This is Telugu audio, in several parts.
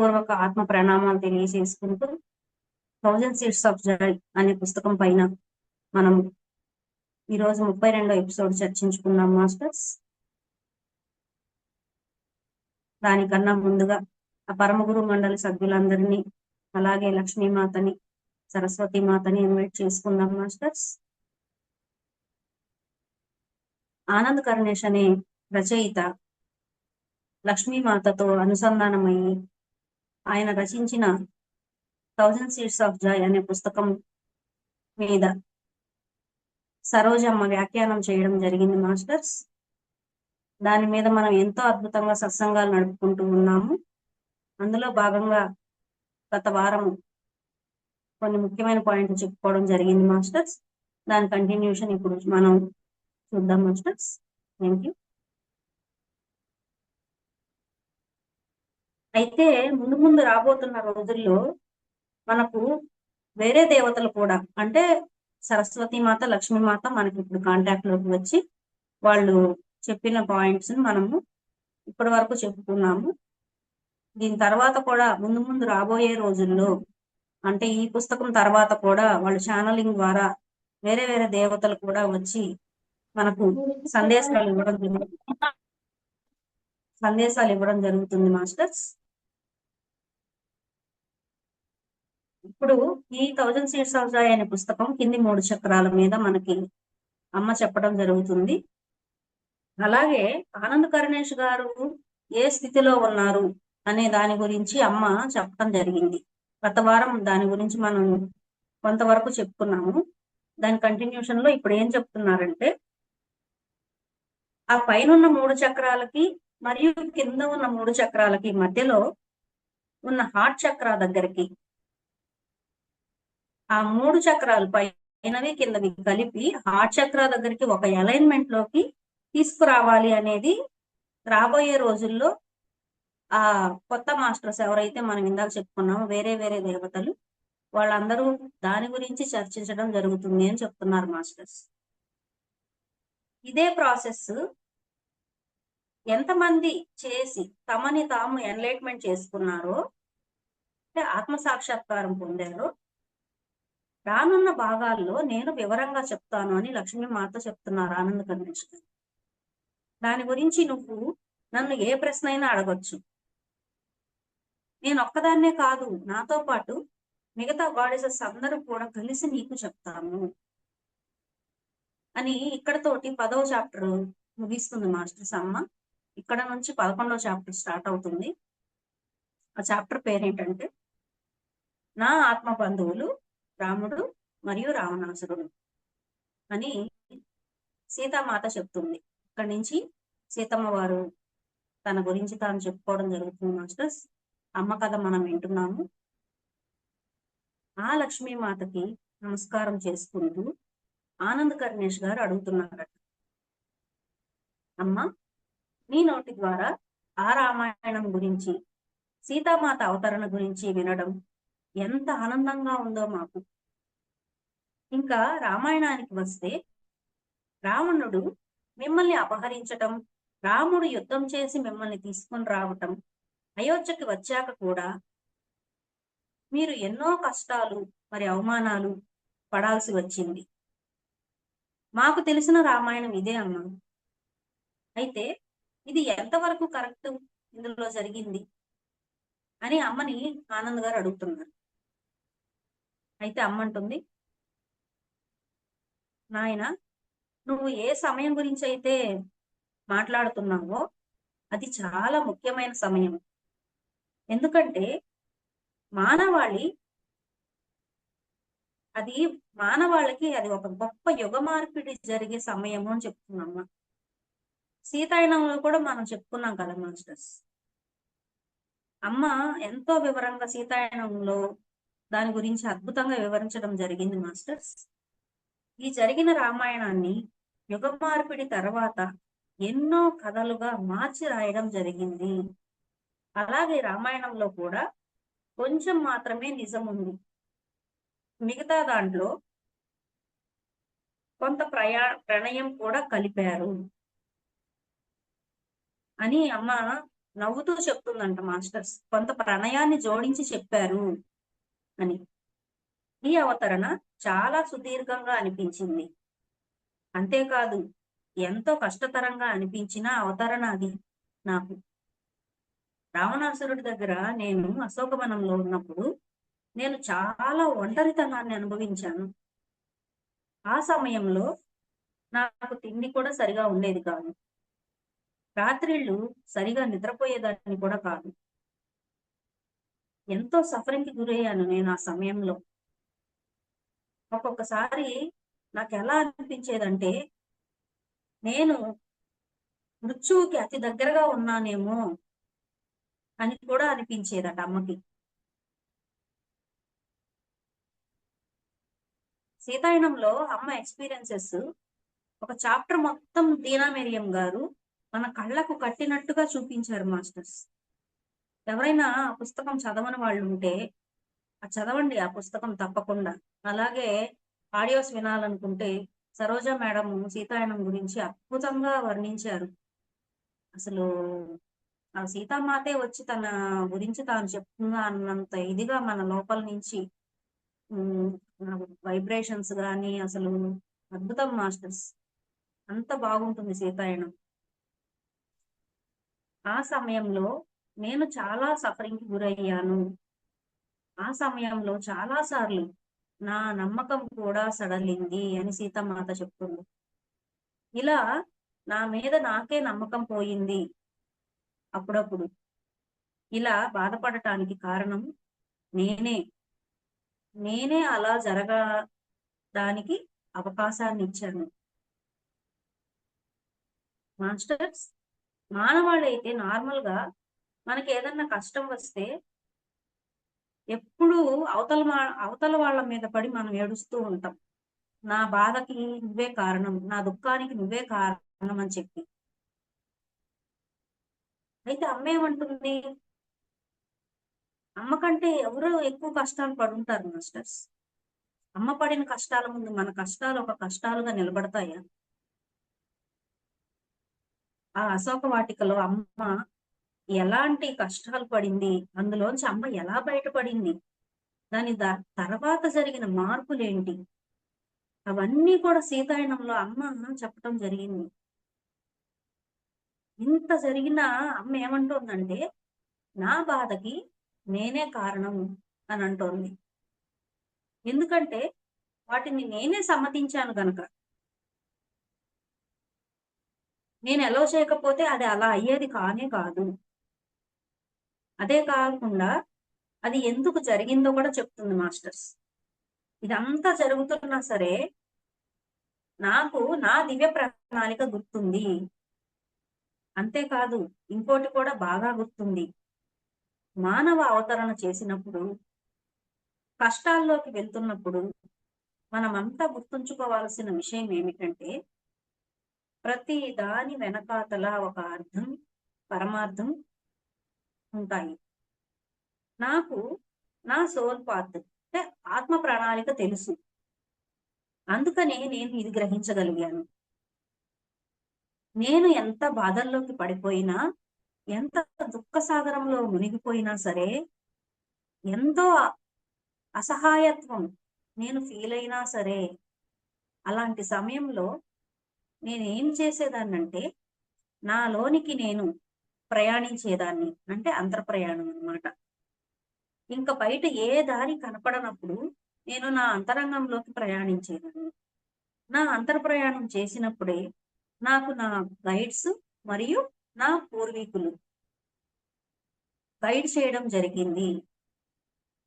పూర్వక ఆత్మ ప్రణామాలు తెలియజేసుకుంటూ థౌజండ్ సీట్స్ ఆఫ్ జాయ్ అనే పుస్తకం పైన మనం ఈరోజు ముప్పై రెండో ఎపిసోడ్ చర్చించుకున్నాం మాస్టర్స్. దానికన్నా ముందుగా ఆ పరమగురు మండలి సభ్యులందరినీ అలాగే లక్ష్మీమాతని సరస్వతి మాతని ఇన్వైట్ చేసుకుందాం మాస్టర్స్. ఆనంద్ కరుణేష్ అనే రచయిత లక్ష్మీమాతతో అనుసంధానమయ్యి ఆయన రచించిన థౌజండ్ సీట్స్ ఆఫ్ జాయ్ అనే పుస్తకం మీద సరోజమ్మ వ్యాఖ్యానం చేయడం జరిగింది మాస్టర్స్. దాని మీద మనం ఎంతో అద్భుతంగా సత్సంగాలు నడుపుకుంటూ ఉన్నాము. అందులో భాగంగా గత వారం కొన్ని ముఖ్యమైన పాయింట్లు చెప్పుకోవడం జరిగింది మాస్టర్స్. దాని కంటిన్యూషన్ ఇప్పుడు మనం చూద్దాం మాస్టర్స్. థ్యాంక్ యూ అయితే ముందు ముందు రాబోతున్న రోజుల్లో మనకు వేరే దేవతలు కూడా అంటే సరస్వతి మాత లక్ష్మీ మాత మనకి ఇప్పుడు కాంటాక్ట్లోకి వచ్చి వాళ్ళు చెప్పిన పాయింట్స్ మనము ఇప్పటి వరకు చెప్పుకున్నాము. దీని తర్వాత కూడా ముందు ముందు రాబోయే రోజుల్లో అంటే ఈ పుస్తకం తర్వాత కూడా వాళ్ళు ఛానలింగ్ ద్వారా వేరే వేరే దేవతలు కూడా వచ్చి మనకు సందేశాలు ఇవ్వడం జరుగుతుంది. సందేశాలు ఇవ్వడం జరుగుతుంది మాస్టర్స్. ఇప్పుడు ఈ థౌజండ్ సీట్స్ ఆఫ్ జాయ్ అనే పుస్తకం కింది మూడు చక్రాల మీద మనకి అమ్మ చెప్పడం జరుగుతుంది. అలాగే ఆనంద్ కరుణేష్ గారు ఏ స్థితిలో ఉన్నారు అనే దాని గురించి అమ్మ చెప్పడం జరిగింది. గత వారం దాని గురించి మనం కొంతవరకు చెప్పుకున్నాము. దాని కంటిన్యూషన్లో ఇప్పుడు ఏం చెప్తున్నారంటే ఆ పైన ఉన్న మూడు చక్రాలకి మరియు కింద ఉన్న మూడు చక్రాలకి మధ్యలో ఉన్న హార్ట్ చక్ర దగ్గరికి ఆ మూడు చక్రాలు పైనవి కిందవి కలిపి హార్ట్ చక్ర దగ్గరికి ఒక అలైన్మెంట్లోకి తీసుకురావాలి అనేది రాబోయే రోజుల్లో ఆ కొత్త మాస్టర్స్ ఎవరైతే మనం ఇందాక చెప్పుకున్నామో వేరే వేరే దేవతలు వాళ్ళందరూ దాని గురించి చర్చించడం జరుగుతుంది అని చెప్తున్నారు మాస్టర్స్ ఇదే ప్రాసెస్ ఎంతమంది చేసి తమని తాము ఎన్లైట్మెంట్ చేసుకున్నారో అంటే ఆత్మ సాక్షాత్కారం పొందారో రానున్న భాగాల్లో నేను వివరంగా చెప్తాను అని లక్ష్మీ మాత చెప్తున్నారు ఆనంద కన్వెన్షన్. దాని గురించి నువ్వు నన్ను ఏ ప్రశ్న అయినా అడగొచ్చు. నేను ఒక్కదాన్నే కాదు నాతో పాటు మిగతా గాడెసెస్ అందరూ కూడా కలిసి నీకు చెప్తాము అని ఇక్కడతోటి పదవ చాప్టర్ ముగిస్తుంది మాస్టర్స్ అమ్మ ఇక్కడ నుంచి పదకొండవ చాప్టర్ స్టార్ట్ అవుతుంది. ఆ చాప్టర్ పేరేంటంటే నా ఆత్మ బంధువులు రాముడు మరియు రావణాసురుడు అని సీతామాత చెప్తుంది. ఇక్కడి నుంచి సీతమ్మ వారు తన గురించి తాను చెప్పుకోవడం జరుగుతుంది మాస్టర్స్. అమ్మ కథ మనం వింటున్నాము. ఆ లక్ష్మీమాతకి నమస్కారం చేసుకుంటూ ఆనంద్ కర్ణేష్ గారు అడుగుతున్నారట. అమ్మ నీ నోటి ద్వారా ఆ రామాయణం గురించి సీతామాత అవతరణ గురించి వినడం ఎంత ఆనందంగా ఉందో మాకు. ఇంకా రామాయణానికి వస్తే రావణుడు మిమ్మల్ని అపహరించటం రాముడు యుద్ధం చేసి మిమ్మల్ని తీసుకుని రావటం అయోధ్యకి వచ్చాక కూడా మీరు ఎన్నో కష్టాలు మరి అవమానాలు పడాల్సి వచ్చింది. మాకు తెలిసిన రామాయణం ఇదే అమ్మా అయితే ఇది ఎంతవరకు కరెక్ట్? ఇందులో జరిగింది అని అమ్మని ఆనంద్ గారు అడుగుతున్నారు. అయితే అమ్మంటుంది నాయన నువ్వు ఏ సమయం గురించి అయితే మాట్లాడుతున్నావో అది చాలా ముఖ్యమైన సమయం. ఎందుకంటే మానవాళి అది మానవాళికి అది ఒక గొప్ప యుగ మార్పిడి జరిగే సమయము అని చెప్తున్నాం సీతాయనంలో కూడా మనం చెప్పుకున్నాం కదా మాస్టర్స్. అమ్మ ఎంతో వివరంగా సీతాయనంలో దాని గురించి అద్భుతంగా వివరించడం జరిగింది మాస్టర్స్. ఈ జరిగిన రామాయణాన్ని యుగ మార్పిడి తర్వాత ఎన్నో కథలుగా మార్చి రాయడం జరిగింది. అలాగే రామాయణంలో కూడా కొంచెం మాత్రమే నిజం ఉంది. మిగతా దాంట్లో కొంత ప్రయా ప్రణయం కూడా కలిపారు అని అమ్మ నవ్వుతూ చెప్తుందంట మాస్టర్స్. కొంత ప్రణయాన్ని జోడించి చెప్పారు. అని. ఈ అవతరణ చాలా సుదీర్ఘంగా అనిపించింది. అంతేకాదు ఎంతో కష్టతరంగా అనిపించిన అవతరణ అది నాకు. రావణాసురుడి దగ్గర నేను అశోకవనంలో ఉన్నప్పుడు నేను చాలా ఒంటరితనాన్ని అనుభవించాను. ఆ సమయంలో నాకు తిండి కూడా సరిగా ఉండేది కాదు. రాత్రిళ్ళు సరిగా నిద్రపోయేదాన్ని కూడా కాదు. ఎంతో సఫరింగ్కి గురయ్యాను నేను ఆ సమయంలో. ఒక్కొక్కసారి నాకు ఎలా అనిపించేదంటే నేను మృత్యువుకి అతి దగ్గరగా ఉన్నానేమో అని కూడా అనిపించేదట అమ్మకి. సీతాయనంలో అమ్మ ఎక్స్పీరియన్సెస్ ఒక చాప్టర్ మొత్తం దీనా మెరియం గారు మన కళ్ళకు కట్టినట్టుగా చూపించారు మాస్టర్స్. ఎవరైనా ఆ పుస్తకం చదవని వాళ్ళు ఉంటే చదవండి ఆ పుస్తకం తప్పకుండా. అలాగే ఆడియోస్ వినాలనుకుంటే సరోజ మేడం సీతాయనం గురించి అద్భుతంగా వర్ణించారు. అసలు ఆ సీతామాతే వచ్చి తన గురించి తాను చెప్తుందా అన్నంత ఇదిగా మన లోపల నుంచి వైబ్రేషన్స్ కానీ అసలు అద్భుతం మాస్టర్స్. అంత బాగుంటుంది సీతాయనం ఆ సమయంలో నేను చాలా సఫరింగ్కి గురయ్యాను. ఆ సమయంలో చాలా సార్లు నా నమ్మకం కూడా సడలింది అని సీతమాత చెప్తుంది. ఇలా నా మీద నాకే నమ్మకం పోయింది అప్పుడప్పుడు. ఇలా బాధపడటానికి కారణం నేనే. నేనే అలా జరగడానికి అవకాశాన్ని ఇచ్చాను. మాస్టర్స్ మానవాళైతే నార్మల్గా మనకి ఏదన్నా కష్టం వస్తే ఎప్పుడు అవతల అవతల వాళ్ళ మీద పడి మనం ఏడుస్తూ ఉంటాం. నా బాధకి నువ్వే కారణం నా దుఃఖానికి నువ్వే కారణం అని చెప్పి. అయితే అమ్మ ఏమంటుంది? అమ్మ కంటే ఎవరు ఎక్కువ కష్టాలు పడుంటారు మాస్టర్స్. అమ్మ పడిన కష్టాల ముందు మన కష్టాలు ఒక కష్టాలుగా నిలబడతాయా? ఆ అశోక వాటికలో అమ్మ ఎలాంటి కష్టాలు పడింది అందులోంచి అమ్మ ఎలా బయటపడింది దాని తర్వాత జరిగిన మార్పులేంటి అవన్నీ కూడా సీతాయనంలో అమ్మ చెప్పటం జరిగింది. ఇంత జరిగిన అమ్మ ఏమంటోందంటే నా బాధకి నేనే కారణం అని అంటోంది. ఎందుకంటే వాటిని నేనే సమ్మతించాను గనక. నేను ఎలా చేయకపోతే అది అలా అయ్యేది కానే కాదు. అదే కాకుండా అది ఎందుకు జరిగిందో కూడా చెప్తుంది మాస్టర్స్. ఇదంతా జరుగుతున్నా సరే నాకు నా దివ్య ప్రణాళిక గుర్తుంది. అంతేకాదు ఇంకోటి కూడా బాగా గుర్తుంది. మానవ అవతరణ చేసినప్పుడు కష్టాల్లోకి వెళ్తున్నప్పుడు మనమంతా గుర్తుంచుకోవాల్సిన విషయం ఏమిటంటే ప్రతి దాని వెనకాతల ఒక అర్థం పరమార్థం ఉంటాయి. నాకు నా సోల్ పాత్ అంటే ఆత్మ ప్రణాళిక తెలుసు. అందుకనే నేను ఇది గ్రహించగలిగాను. నేను ఎంత బాధల్లోకి పడిపోయినా ఎంత దుఃఖ సాగరంలో మునిగిపోయినా సరే ఎంతో అసహాయత్వం నేను ఫీల్ అయినా సరే అలాంటి సమయంలో నేను ఏం చేసేదాన్నంటే నాలోనికి నేను ప్రయాణించేదాన్ని అంటే అంతర్ప్రయాణం అనమాట ఇంకా బయట ఏ దారి కనపడనప్పుడు నేను నా అంతరంగంలోకి ప్రయాణించేదాన్ని. నా అంతర్ప్రయాణం చేసినప్పుడే నాకు నా గైడ్స్ మరియు నా పూర్వీకులు గైడ్ చేయడం జరిగింది.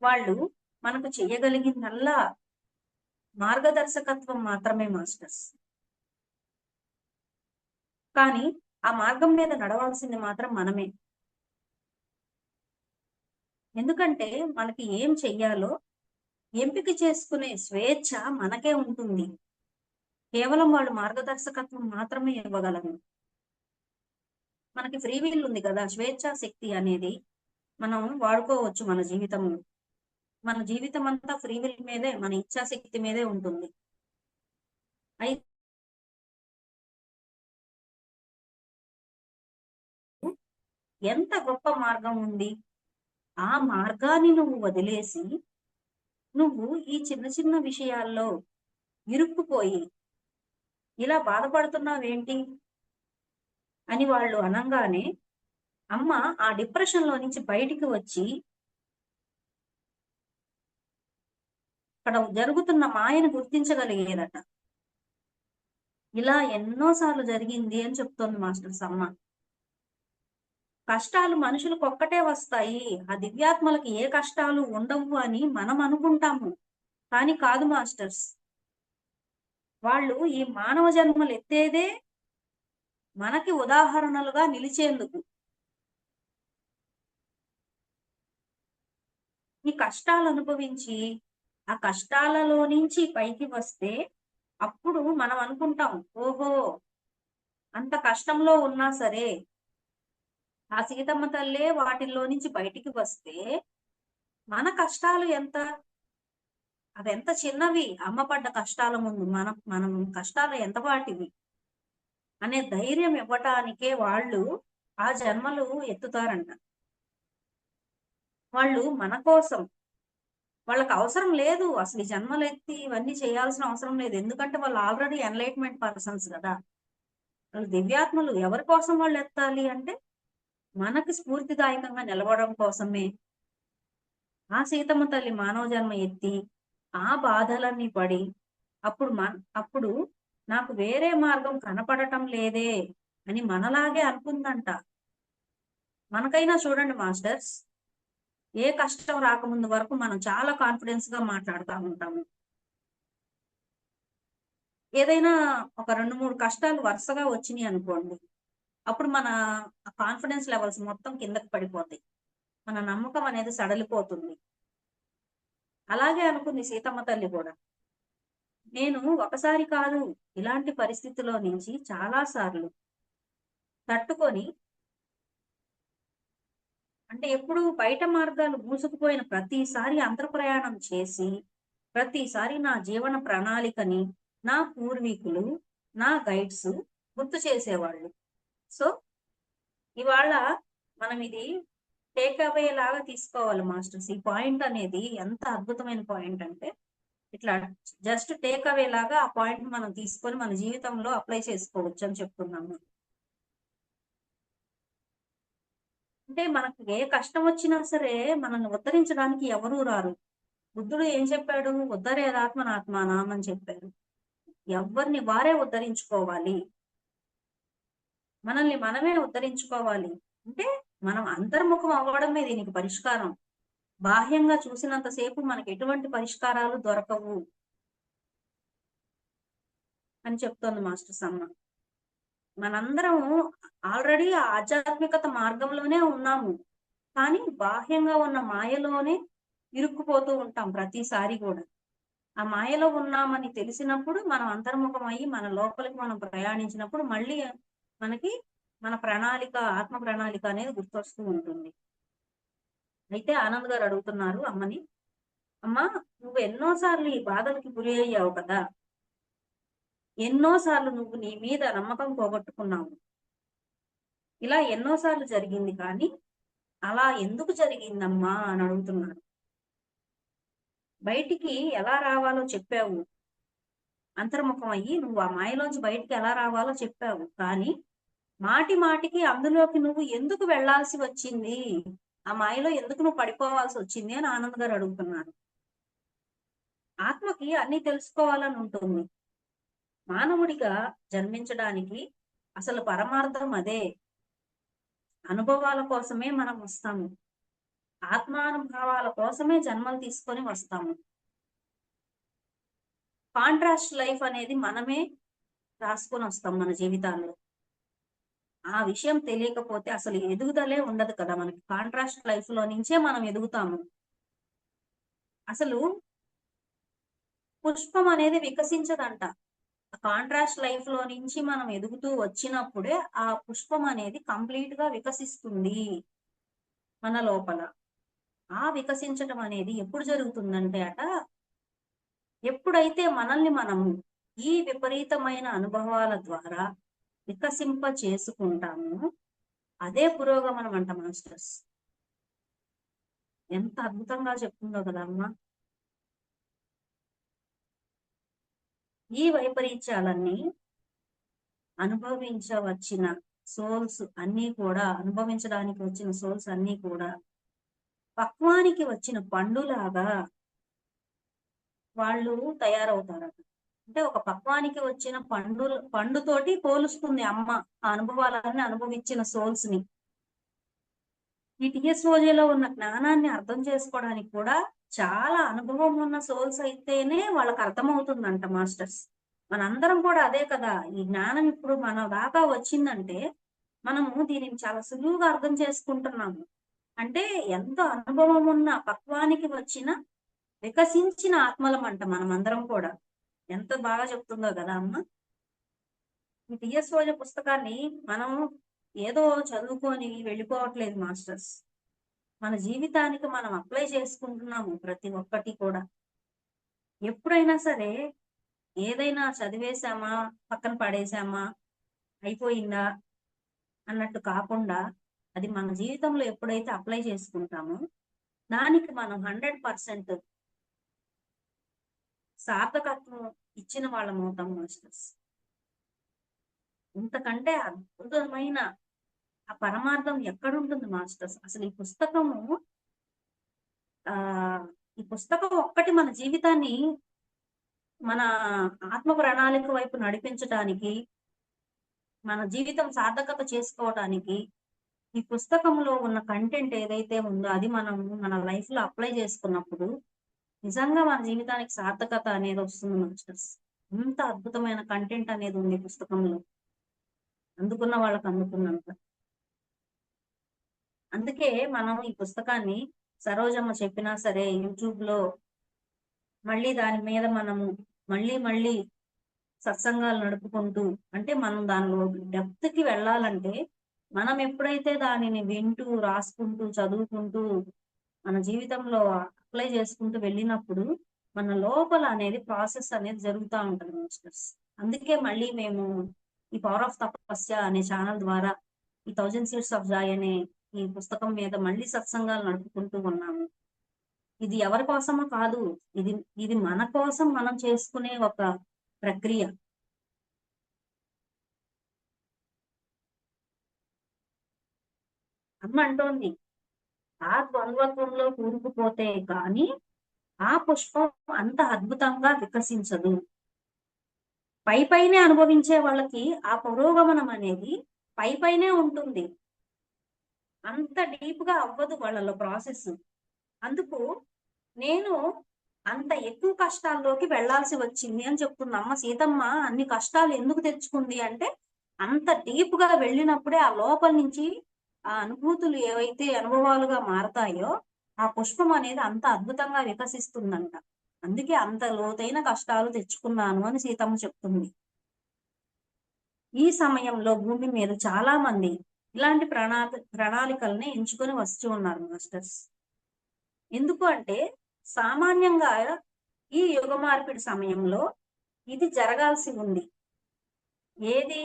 వాళ్ళు మనకు చేయగలిగిందల్లా మార్గదర్శకత్వం మాత్రమే మాస్టర్స్. కానీ ఆ మార్గం మీద నడవాల్సింది మాత్రం మనమే. ఎందుకంటే మనకి ఏం చెయ్యాలో ఎంపిక చేసుకునే స్వేచ్ఛ మనకే ఉంటుంది. కేవలం వాళ్ళు మార్గదర్శకత్వం మాత్రమే ఇవ్వగలము మనకి ఫ్రీ వీల్ ఉంది కదా స్వేచ్ఛా శక్తి అనేది మనం వాడుకోవచ్చు మన జీవితం మన జీవితం అంతా ఫ్రీ విల్ మీదే మన ఇచ్చాశక్తి మీదే ఉంటుంది. అయితే ఎంత గొప్ప మార్గం ఉంది? ఆ మార్గాన్ని నువ్వు వదిలేసి నువ్వు ఈ చిన్న చిన్న విషయాల్లో ఇరుక్కుపోయి ఇలా బాధపడుతున్నావేంటి? అని వాళ్ళు అనంగానే అమ్మ ఆ డిప్రెషన్లో నుంచి బయటికి వచ్చి అక్కడ జరుగుతున్న మాయను గుర్తించగలిగేదట. ఇలా ఎన్నోసార్లు జరిగింది అని చెప్తోంది మాస్టర్స్ అమ్మ కష్టాలు మనుషులకు ఒక్కటే వస్తాయి. ఆ దివ్యాత్మలకు ఏ కష్టాలు ఉండవు అని మనం అనుకుంటాము. కానీ కాదు మాస్టర్స్. వాళ్ళు ఈ మానవ జన్మలు ఎత్తేదే మనకి ఉదాహరణలుగా నిలిచేందుకు. ఈ కష్టాలు అనుభవించి ఆ కష్టాలలో నుంచి పైకి వస్తే అప్పుడు మనం అనుకుంటాం ఓహో అంత కష్టంలో ఉన్నా సరే ఆ సీతమ్మ తల్లే వాటిల్లో నుంచి బయటికి వస్తే మన కష్టాలు ఎంత? అవి ఎంత చిన్నవి? అమ్మ పడ్డ కష్టాల ముందు మనం మనం కష్టాలు ఎంత వాటివి? అనే ధైర్యం ఇవ్వటానికే వాళ్ళు ఆ జన్మలు ఎత్తుతారంట. వాళ్ళు మన కోసం. వాళ్ళకి అవసరం లేదు. అసలు ఈ జన్మలు ఎత్తి ఇవన్నీ చేయాల్సిన అవసరం లేదు. ఎందుకంటే వాళ్ళు ఆల్రెడీ ఎన్లైట్మెంట్ పర్సన్స్ కదా. వాళ్ళు దివ్యాత్మలు. ఎవరి కోసం వాళ్ళు ఎత్తాలి అంటే మనకు స్ఫూర్తిదాయకంగా నిలబడడం కోసమే ఆ సీతమ్మ తల్లి మానవ జన్మ ఎత్తి ఆ బాధలన్నీ పడి అప్పుడు మన అప్పుడు నాకు వేరే మార్గం కనపడటం లేదే అని మనలాగే అనుకుందంట. మనకైనా చూడండి మాస్టర్స్ ఏ కష్టం రాకముందు వరకు మనం చాలా కాన్ఫిడెన్స్గా మాట్లాడుతూ ఉంటాము. ఏదైనా ఒక రెండు మూడు కష్టాలు వరుసగా వచ్చినాయి అనుకోండి అప్పుడు మన కాన్ఫిడెన్స్ లెవెల్స్ మొత్తం కిందకి పడిపోతాయి. మన నమ్మకం అనేది సడలిపోతుంది. అలాగే అనుకుంది సీతమ్మ తల్లి కూడా. నేను ఒకసారి కాదు ఇలాంటి పరిస్థితిలో నుంచి చాలా సార్లు తట్టుకొని అంటే ఎప్పుడు బయట మార్గాలు మూసుకుపోయిన ప్రతిసారి అంతర్ప్రయాణం చేసి ప్రతిసారి నా జీవన ప్రణాళికని నా పూర్వీకులు నా గైడ్స్ గుర్తు చేసేవాళ్ళు. సో ఇవాళ మనం ఇది టేక్ అవే లాగా తీసుకోవాలి మాస్టర్స్. ఈ పాయింట్ అనేది ఎంత అద్భుతమైన పాయింట్ అంటే ఇట్లా జస్ట్ టేక్ అవే లాగా ఆ పాయింట్ మనం తీసుకొని మన జీవితంలో అప్లై చేసుకోవచ్చు అని చెప్తున్నాము అంటే మనకు ఏ కష్టం వచ్చినా సరే మనల్ని ఉద్ధరించడానికి ఎవరూ రారు. బుద్ధుడు ఏం చెప్పాడు? ఉద్ధరేదాత్మనాత్మానం అని చెప్పాడు ఎవరిని వారే ఉద్ధరించుకోవాలి? మనల్ని మనమే ఉద్ధరించుకోవాలి. అంటే మనం అంతర్ముఖం అవ్వడమే దీనికి పరిష్కారం. బాహ్యంగా చూసినంతసేపు మనకి ఎటువంటి పరిష్కారాలు దొరకవు. అని చెప్తోంది మాస్టర్ సమ్మ. మనందరం ఆల్రెడీ ఆధ్యాత్మికత మార్గంలోనే ఉన్నాము. కానీ బాహ్యంగా ఉన్న మాయలోనే ఇరుక్కుపోతూ ఉంటాం ప్రతిసారి కూడా. ఆ మాయలో ఉన్నామని తెలిసినప్పుడు మనం అంతర్ముఖం అయ్యి మన లోపలికి మనం ప్రయాణించినప్పుడు మళ్ళీ మనకి మన ప్రణాళిక ఆత్మ ప్రణాళిక అనేది గుర్తొస్తూ ఉంటుంది. అయితే ఆనంద్ గారు అడుగుతున్నారు అమ్మని అమ్మ నువ్వు ఎన్నోసార్లు ఈ బాధలకి గురి అయ్యావు కదా. ఎన్నోసార్లు నువ్వు నీ మీద నమ్మకం పోగొట్టుకున్నావు. ఇలా ఎన్నోసార్లు జరిగింది కానీ అలా ఎందుకు జరిగిందమ్మా అని అడుగుతున్నాడు బయటికి ఎలా రావాలో చెప్పావు. అంతర్ముఖం అయ్యి నువ్వు ఆ మాయలోంచి బయటికి ఎలా రావాలో చెప్పావు. కానీ మాటి మాటికి అందులోకి నువ్వు ఎందుకు వెళ్ళాల్సి వచ్చింది? ఆ మాయలో ఎందుకు నువ్వు పడిపోవాల్సి వచ్చింది? అని ఆనంద్ గారు అడుగుతున్నారు. ఆత్మకి అన్ని తెలుసుకోవాలని ఉంటుంది. మానవుడిగా జన్మించడానికి అసలు పరమార్థం అదే. అనుభవాల కోసమే మనం వస్తాము. ఆత్మానుభవాల కోసమే జన్మలు తీసుకొని వస్తాము. కాంట్రాస్ట్ లైఫ్ అనేది మనమే రాసుకొని వస్తాం మన జీవితాల్లో. ఆ విషయం తెలియకపోతే అసలు ఎదుగుదలే ఉండదు కదా మనకి. కాంట్రాస్ట్ లైఫ్లో నుంచే మనం ఎదుగుతాము. అసలు పుష్పం అనేది వికసించదంట. కాంట్రాస్ట్ లైఫ్లో నుంచి మనం ఎదుగుతూ వచ్చినప్పుడే ఆ పుష్పం అనేది కంప్లీట్గా వికసిస్తుంది మన లోపల. ఆ వికసించటం అనేది ఎప్పుడు జరుగుతుందంటే అట ఎప్పుడైతే మనల్ని మనము ఈ విపరీతమైన అనుభవాల ద్వారా వికసింప చేసుకుంటాము అదే పురోగమనం అంట మాస్టర్స్ ఎంత అద్భుతంగా చెప్తుందో కదా అమ్మ. ఈ వైపరీత్యాలన్నీ అనుభవించవచ్చిన సోల్స్ అన్నీ కూడా అనుభవించడానికి వచ్చిన సోల్స్ అన్నీ కూడా పక్వానికి వచ్చిన పండులాగా వాళ్ళు తయారవుతారట. అంటే ఒక పక్వానికి వచ్చిన పండు పండుతోటి పోలుస్తుంది అమ్మ ఆ అనుభవాలన్నీ అనుభవించిన సోల్స్ని. ఈ టిఎస్ఓజేలో ఉన్న జ్ఞానాన్ని అర్థం చేసుకోవడానికి కూడా చాలా అనుభవం ఉన్న సోల్స్ అయితేనే వాళ్ళకి అర్థమవుతుందంట మాస్టర్స్. మనందరం కూడా అదే కదా ఈ జ్ఞానం ఇప్పుడు మన దాకా వచ్చిందంటే మనము దీనిని చాలా సులువుగా అర్థం చేసుకుంటున్నాము. అంటే ఎంత అనుభవం ఉన్న పక్వానికి వచ్చిన వికసించిన ఆత్మలం అంట మనం అందరం కూడా. ఎంత బాగా చెప్తుందో కదా అమ్మ. ఈ టిఎస్ఓజ పుస్తకాన్ని మనం ఏదో చదువుకొని వెళ్ళిపోవట్లేదు మాస్టర్స్. మన జీవితానికి మనం అప్లై చేసుకుంటున్నాము ప్రతి ఒక్కటి కూడా. ఎప్పుడైనా సరే ఏదైనా చదివేశామా పక్కన పడేశామా అయిపోయిందా అన్నట్టు కాకుండా అది మన జీవితంలో ఎప్పుడైతే అప్లై చేసుకుంటామో దానికి మనం హండ్రెడ్ పర్సెంట్ సార్థకత్వం ఇచ్చిన వాళ్ళం అవుతాం మాస్టర్స్. ఇంతకంటే అద్భుతమైన ఆ పరమార్థం ఎక్కడుంటుంది మాస్టర్స్? అసలు ఈ పుస్తకము ఆ ఈ పుస్తకం ఒక్కటి మన జీవితాన్ని మన ఆత్మ ప్రణాళిక వైపు నడిపించడానికి మన జీవితం సార్థకత చేసుకోవటానికి ఈ పుస్తకంలో ఉన్న కంటెంట్ ఏదైతే ఉందో అది మనం మన లైఫ్లో అప్లై చేసుకున్నప్పుడు నిజంగా మన జీవితానికి సార్థకత అనేది వస్తుంది మాస్టర్స్ ఇంత అద్భుతమైన కంటెంట్ అనేది ఉంది పుస్తకంలో. అందుకున్న వాళ్ళకి అందుకున్నంత. అందుకే మనం ఈ పుస్తకాన్ని సరోజమ్మ చెప్పినా సరే యూట్యూబ్లో మళ్ళీ దాని మీద మనము మళ్ళీ మళ్ళీ సత్సంగాలు నడుపుకుంటూ అంటే మనం దానిలో డెప్త్కి వెళ్ళాలంటే మనం ఎప్పుడైతే దానిని వింటూ రాసుకుంటూ చదువుకుంటూ మన జీవితంలో అప్లై చేసుకుంటూ వెళ్ళినప్పుడు మన లోపల అనేది ప్రాసెస్ అనేది జరుగుతూ ఉంటుంది మాస్టర్స్ అందుకే మళ్ళీ మేము ఈ పవర్ ఆఫ్ తపస్య అనే ఛానల్ ద్వారా ఈ థౌజండ్ సీట్స్ ఆఫ్ జాయ్ అనే ఈ పుస్తకం మీద మళ్ళీ సత్సంగాలు నడుపుకుంటూ ఉన్నాము. ఇది ఎవరి కోసమో కాదు ఇది ఇది మన కోసం మనం చేసుకునే ఒక ప్రక్రియ. అమ్మ అంటోంది ఆ ద్వంద్వత్వంలో కూరుకుపోతే కానీ ఆ పుష్పం అంత అద్భుతంగా వికసించదు. పై పైనే అనుభవించే వాళ్ళకి ఆ పురోగమనం అనేది పై పైనే ఉంటుంది. అంత డీప్గా అవ్వదు వాళ్ళలో ప్రాసెస్. అందుకు నేను అంత ఎక్కువ కష్టాల్లోకి వెళ్ళాల్సి వచ్చింది అని చెప్తుంది అమ్మ సీతమ్మ అన్ని కష్టాలు ఎందుకు తెచ్చుకుంది అంటే అంత డీప్గా వెళ్ళినప్పుడే ఆ లోపల నుంచి ఆ అనుభూతులు ఏవైతే అనుభవాలుగా మారతాయో ఆ పుష్పం అనేది అంత అద్భుతంగా వికసిస్తుందంట. అందుకే అంత లోతైన కష్టాలు తెచ్చుకున్నాను అని సీతమ్మ చెప్తుంది. ఈ సమయంలో భూమి మీద చాలా మంది ఇలాంటి ప్రణా ప్రణాళికల్ని ఎంచుకొని వస్తూ ఉన్నారు మాస్టర్స్. ఎందుకు అంటే సామాన్యంగా ఈ యుగ మార్పిడి సమయంలో ఇది జరగాల్సి ఉంది. ఏది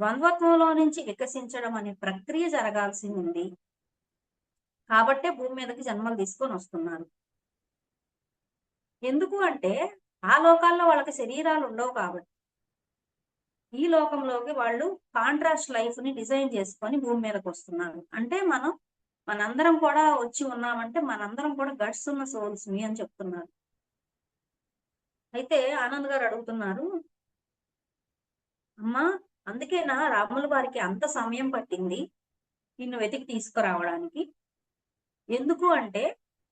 ద్వంద్వత్వంలో నుంచి వికసించడం అనే ప్రక్రియ జరగాల్సి ఉంది కాబట్టే భూమి మీదకి జన్మలు తీసుకొని వస్తున్నారు. ఎందుకు అంటే ఆ లోకాల్లో వాళ్ళకి శరీరాలు ఉండవు కాబట్టి. ఈ లోకంలోకి వాళ్ళు కాంట్రాస్ట్ లైఫ్ని డిజైన్ చేసుకొని భూమి మీదకి వస్తున్నారు. అంటే మనం మనందరం కూడా వచ్చి ఉన్నామంటే మనందరం కూడా గట్స్ ఉన్న సోల్స్ మీ అని చెప్తున్నారు. అయితే ఆనంద్ గారు అడుగుతున్నారు అమ్మా అందుకేనా రాముల వారికి అంత సమయం పట్టింది నిన్ను వెతికి తీసుకురావడానికి. ఎందుకు అంటే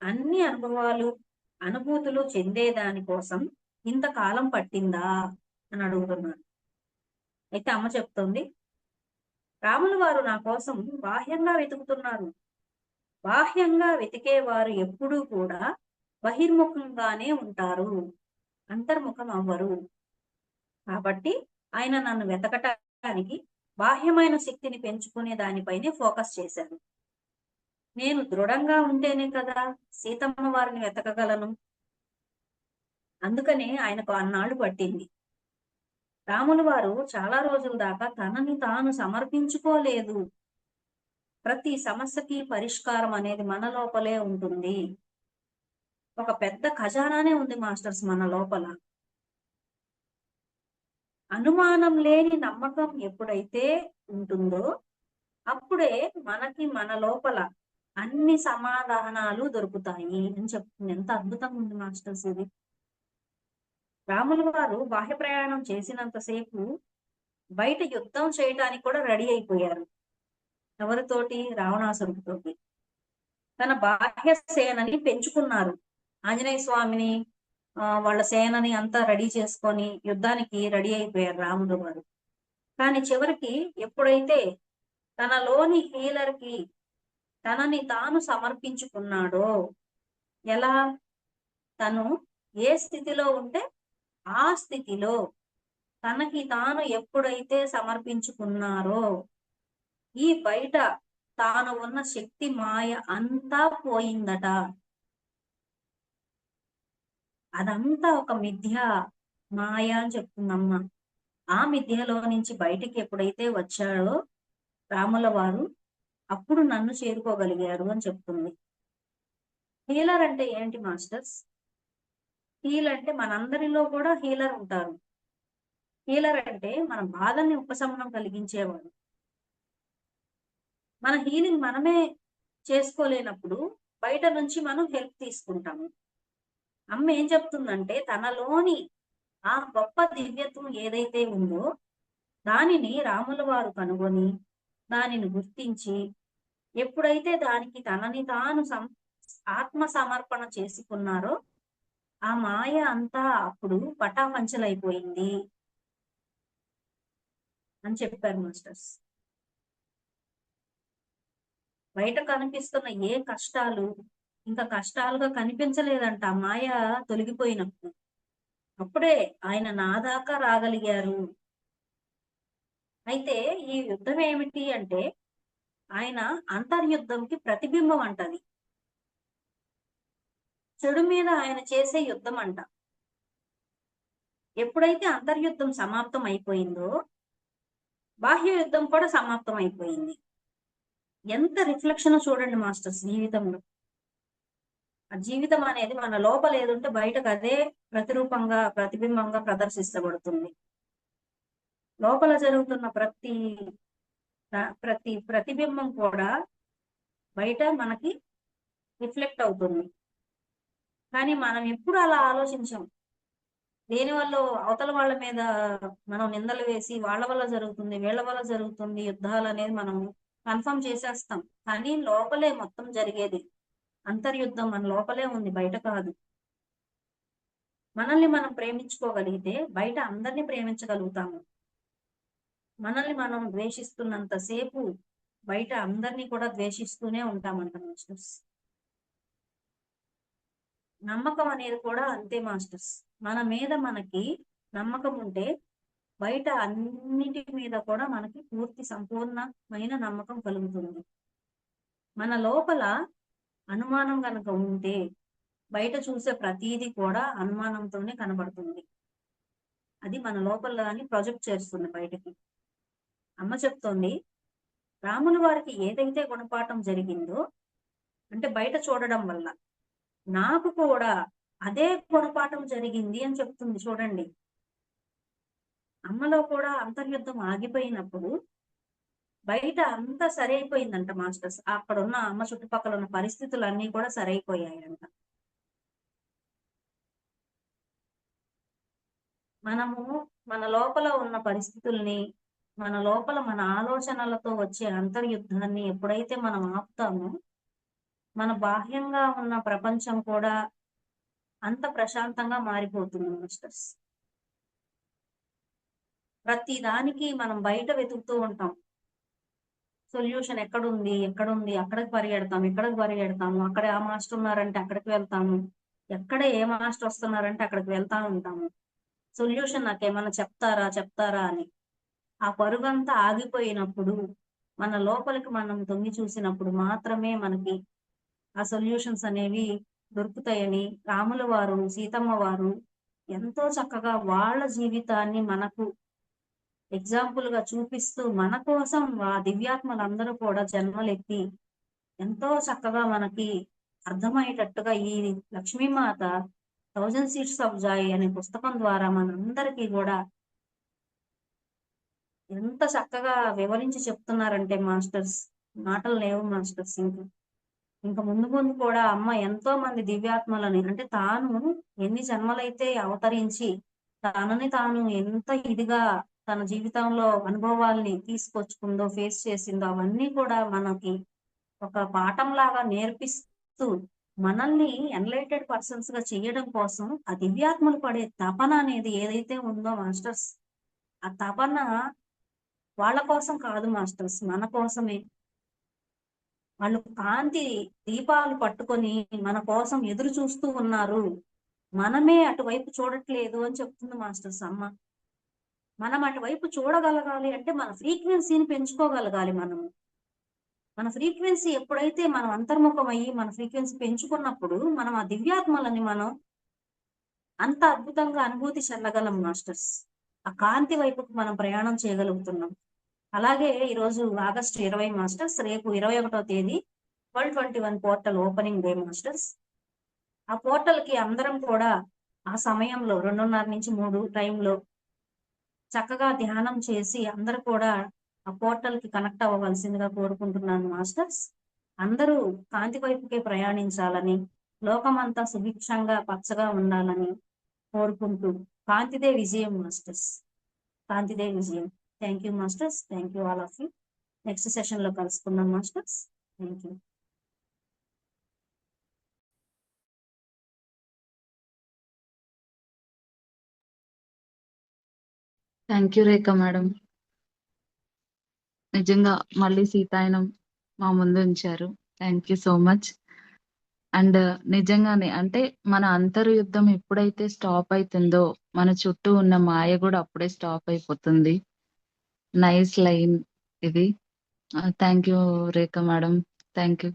అన్ని అనుభవాలు అనుభూతులు చెందేదాని కోసం ఇంతకాలం పట్టిందా అని అడుగుతున్నాను అయితే అమ్మ చెప్తోంది రాముల వారు నా కోసం బాహ్యంగా వెతుకుతున్నారు. బాహ్యంగా వెతికేవారు ఎప్పుడూ కూడా బహిర్ముఖంగానే ఉంటారు. అంతర్ముఖం అవ్వరు. కాబట్టి ఆయన నన్ను వెతకటానికి బాహ్యమైన శక్తిని పెంచుకునే దానిపైనే ఫోకస్ చేశారు నేను దృఢంగా ఉంటేనే కదా సీతమ్మ వారిని వెతకగలను? అందుకనే ఆయనకు అన్నాళ్ళు పట్టింది. రాములు వారు చాలా రోజుల దాకా తనని తాను సమర్పించుకోలేదు. ప్రతి సమస్యకి పరిష్కారం అనేది మన లోపలే ఉంటుంది. ఒక పెద్ద ఖజానానే ఉంది మాస్టర్స్ మన లోపల. అనుమానం లేని నమ్మకం ఎప్పుడైతే ఉంటుందో అప్పుడే మనకి మన లోపల అన్ని సమాధానాలు దొరుకుతాయి అని చెప్తుంది ఎంత అద్భుతంగా ఉంది మాస్టర్స్ ఇది రాములు వారు బాహ్య ప్రయాణం చేసినంతసేపు బయట యుద్ధం చేయడానికి కూడా రెడీ అయిపోయారు. ఎవరితోటి? రావణాసురుడితోటి. తన బాహ్య సేనని పెంచుకున్నారు. ఆంజనేయ స్వామిని వాళ్ళ సేనని అంతా రెడీ చేసుకొని యుద్ధానికి రెడీ అయిపోయారు రాముడు వారు. కానీ చివరికి ఎప్పుడైతే తనలోని హీలర్కి తనని తాను సమర్పించుకున్నాడో ఎలా? తను ఏ స్థితిలో ఉంటే ఆ స్థితిలో తనకి తాను ఎప్పుడైతే సమర్పించుకున్నారో ఈ బయట తాను ఉన్న శక్తి మాయ అంతా పోయిందట. అదంతా ఒక మిథ్య మాయ అని చెప్తుందమ్మ. ఆ మిథ్యలో నుంచి బయటికి ఎప్పుడైతే వచ్చాడో రాముల వారు అప్పుడు నన్ను చేరుకోగలిగారు అని చెప్తుంది. హీలర్ అంటే ఏంటి మాస్టర్స్? హీల్ అంటే మనందరిలో కూడా హీలర్ ఉంటారు. హీలర్ అంటే మన బాధల్ని ఉపశమనం కలిగించేవాడు. మన హీలింగ్ మనమే చేసుకోలేనప్పుడు బయట నుంచి మనం హెల్ప్ తీసుకుంటాము. అమ్మ ఏం చెప్తుందంటే తనలోని ఆ గొప్ప దివ్యత్వం ఏదైతే ఉందో దానిని రాముల వారు కనుగొని దానిని గుర్తించి ఎప్పుడైతే దానికి తనని తాను సం ఆత్మ సమర్పణ చేసుకున్నారో ఆ మాయ అంతా అప్పుడు పటాపంచలైపోయింది అని చెప్పారు మాస్టర్స్. బయట కనిపిస్తున్న ఏ కష్టాలు ఇంకా కష్టాలుగా కనిపించలేదంట మాయ తొలగిపోయినప్పుడు. అప్పుడే ఆయన నా దాకా రాగలిగారు. అయితే ఈ యుద్ధం ఏమిటి అంటే ఆయన అంతర్యుద్ధంకి ప్రతిబింబం అంటది. చెడు మీద ఆయన చేసే యుద్ధం అంట ఎప్పుడైతే అంతర్యుద్ధం సమాప్తం అయిపోయిందో బాహ్య యుద్ధం కూడా సమాప్తం అయిపోయింది ఎంత రిఫ్లెక్షన్ చూడండి మాస్టర్స్ జీవితంలో. జీవితం అనేది మన లోపల ఏదుంటే బయటకు అదే ప్రతిరూపంగా ప్రతిబింబంగా ప్రదర్శించబడుతుంది. లోపల జరుగుతున్న ప్రతి ప్రతి ప్రతిబింబం కూడా బయట మనకి రిఫ్లెక్ట్ అవుతుంది. కానీ మనం ఎప్పుడు అలా ఆలోచించాం. దేని వల్ల అవతల వాళ్ళ మీద మనం నిందలు వేసి వాళ్ళ వల్ల జరుగుతుంది వీళ్ళ వల్ల జరుగుతుంది యుద్ధాలు అనేది మనం కన్ఫర్మ్ చేసేస్తాం. కానీ లోపలే మొత్తం జరిగేది అంతర్యుద్ధం మన లోపలే ఉంది బయట కాదు. మనల్ని మనం ప్రేమించుకోగలిగితే బయట అందరినీ ప్రేమించగలుగుతాము. మనల్ని మనం ద్వేషిస్తున్నంతసేపు బయట అందరినీ కూడా ద్వేషిస్తూనే ఉంటామంట మాస్టర్స్. నమ్మకం అనేది కూడా అంతే మాస్టర్స్. మన మీద మనకి నమ్మకం ఉంటే బయట అన్నిటి మీద కూడా మనకి పూర్తి సంపూర్ణమైన నమ్మకం కలుగుతుంది. మన లోపల అనుమానం కనుక ఉంటే బయట చూసే ప్రతీది కూడా అనుమానంతోనే కనబడుతుంది. అది మన లోపల అని ప్రొజెక్ట్ చేస్తుంది బయటకి. అమ్మ చెప్తోంది రాముల వారికి ఏదైతే గుణపాఠం జరిగిందో అంటే బయట చూడడం వల్ల నాకు కూడా అదే గుణపాఠం జరిగింది అని చెప్తుంది చూడండి. అమ్మలో కూడా అంతర్యుద్ధం ఆగిపోయినప్పుడు బయట అంతా సరైపోయిందంట మాస్టర్స్. అక్కడ ఉన్న అమ్మ చుట్టుపక్కల ఉన్న పరిస్థితులు అన్ని కూడా సరైపోయాయంట. మనము మన లోపల ఉన్న పరిస్థితుల్ని మన లోపల మన ఆలోచనలతో వచ్చే అంతర్యుద్ధాన్ని ఎప్పుడైతే మనం ఆపుతామో మన బాహ్యంగా ఉన్న ప్రపంచం కూడా అంత ప్రశాంతంగా మారిపోతుంది మాస్టర్స్. ప్రతి దానికి మనం బయట వెతుకుతూ ఉంటాం. సొల్యూషన్ ఎక్కడుంది? ఎక్కడుంది? అక్కడికి పరిగెడతాం ఇక్కడికి పరిగెడతాము. అక్కడ ఆ మాస్టర్ ఉన్నారంటే అక్కడికి వెళ్తాము. ఎక్కడ ఏ మాస్టర్ వస్తున్నారంటే అక్కడికి వెళ్తా ఉంటాము. సొల్యూషన్ నాకేమన్నా చెప్తారా? చెప్తారా అని. ఆ పరుగంతా ఆగిపోయినప్పుడు మన లోపలికి మనం తొంగి చూసినప్పుడు మాత్రమే మనకి ఆ సొల్యూషన్స్ అనేవి దొరుకుతాయని రాముల వారు సీతమ్మ వారు ఎంతో చక్కగా వాళ్ళ జీవితాన్ని మనకు ఎగ్జాంపుల్గా చూపిస్తూ మన కోసం ఆ దివ్యాత్మలందరూ కూడా జన్మలెత్తి ఎంతో చక్కగా మనకి అర్థమయ్యేటట్టుగా ఈ Lakshmimata thousand seats of joy అనే పుస్తకం ద్వారా మనందరికీ కూడా ఎంత చక్కగా వివరించి చెప్తున్నారంటే మాస్టర్స్. మాటలు లేవు మాస్టర్స్ ఇంకా. ఇంకా ముందు ముందు కూడా అమ్మ ఎంతో మంది దివ్యాత్మలని అంటే తాను ఎన్ని జన్మలైతే అవతరించి తనని తాను ఎంత ఇదిగా తన జీవితంలో అనుభవాల్ని తీసుకొచ్చుకుందో ఫేస్ చేసిందో అవన్నీ కూడా మనకి ఒక పాఠం లాగా నేర్పిస్తూ మనల్ని ఎన్లైటెడ్ పర్సన్స్గా చేయడం కోసం ఆ దివ్యాత్మలు పడే తపన అనేది ఏదైతే ఉందో మాస్టర్స్ ఆ తపన వాళ్ళ కోసం కాదు మాస్టర్స్ మన కోసమే. వాళ్ళు కాంతి దీపాలు పట్టుకొని మన కోసం ఎదురు చూస్తూ ఉన్నారు. మనమే అటువైపు చూడట్లేదు అని చెప్తుంది మాస్టర్స్ అమ్మ. మనం అటువైపు చూడగలగాలి అంటే మన ఫ్రీక్వెన్సీని పెంచుకోగలగాలి మనము. మన ఫ్రీక్వెన్సీ ఎప్పుడైతే మనం అంతర్ముఖం అయ్యి మన ఫ్రీక్వెన్సీ పెంచుకున్నప్పుడు మనం ఆ దివ్యాత్మలని మనం అంత అద్భుతంగా అనుభూతి చెందగలం మాస్టర్స్. ఆ కాంతి వైపుకు మనం ప్రయాణం చేయగలుగుతున్నాం. అలాగే ఈరోజు ఆగస్టు ఇరవై మాస్టర్స్ రేపు ఇరవై ఒకటో తేదీ twelve twenty one portal opening day masters. ఆ పోర్టల్కి అందరం కూడా ఆ సమయంలో రెండున్నర నుంచి మూడు టైంలో చక్కగా ధ్యానం చేసి అందరు కూడా ఆ పోర్టల్కి కనెక్ట్ అవ్వవలసిందిగా కోరుకుంటున్నాను మాస్టర్స్. అందరూ కాంతి వైపుకే ప్రయాణించాలని లోకమంతా సుభిక్షంగా పచ్చగా ఉండాలని కోరుకుంటూ కాంతిదే విజయం మాస్టర్స్. కాంతిదే విజయం. Thank you masters. Thank you all of you next సెషన్లో కలుసుకుందాం masters. Thank you thank you Rekha madam నిజంగా మళ్ళీ సీతాయనం మా ముందు ఉంచారు. Thank you so much and నిజంగానే అంటే మన అంతర్యుద్ధం ఎప్పుడైతే స్టాప్ అవుతుందో మన చుట్టూ ఉన్న మాయ కూడా అప్పుడే స్టాప్ అయిపోతుంది. నైస్ లైన్ ఇది. Thank you Rekha madam thank you